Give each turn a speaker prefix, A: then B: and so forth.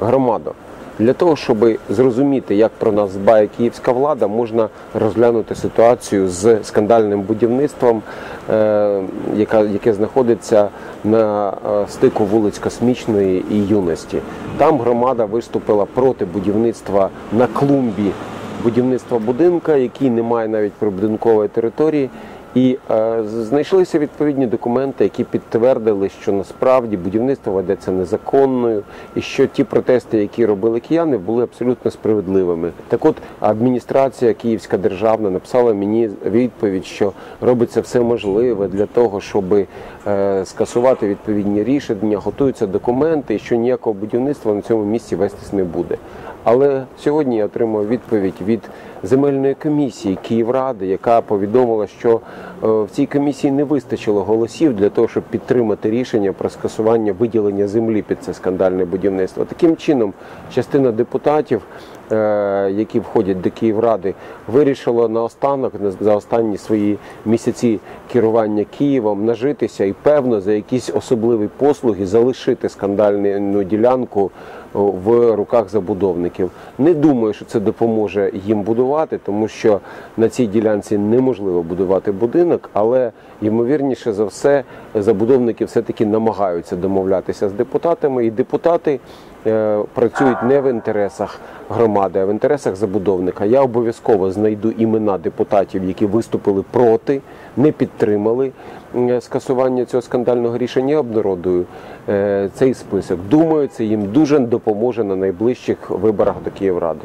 A: Громадо, для того, щоб зрозуміти, як про нас дбає київська влада, можна розглянути ситуацію з скандальним будівництвом, е, яке знаходиться на е, стику вулиць Космічної і юності. Там громада виступила проти будівництва на клумбі будівництва будинка, який не має навіть прибудинкової території. І е, знайшлися відповідні документи, які підтвердили, що насправді будівництво ведеться незаконною, і що ті протести, які робили кияни, були абсолютно справедливими. Так от адміністрація Київська державна написала мені відповідь, що робиться все можливе для того, щоб е, скасувати відповідні рішення, готуються документи, і що ніякого будівництва на цьому місці вестись не буде. Але сьогодні я отримав відповідь від земельної комісії Київради, яка повідомила, що е, в цій комісії не вистачило голосів для того, щоб підтримати рішення про скасування виділення землі під це скандальне будівництво. Таким чином, частина депутатів, е, які входять до Київради, вирішила наостанок за останні свої місяці керування Києвом нажитися і певно за якісь особливі послуги залишити скандальну ділянку в руках забудовників. Не думаю, що це допоможе їм будувати, тому що на цій ділянці неможливо будувати будинок, але ймовірніше за все забудовники все-таки намагаються домовлятися з депутатами, і депутати е, працюють не в інтересах громади, а в інтересах забудовника. Я обов'язково знайду імена депутатів, які виступили проти, не підтримали скасування цього скандального рішення. Я обнародую е, цей список. Думаю, це їм дуже допоможе на найближчих виборах до Київради.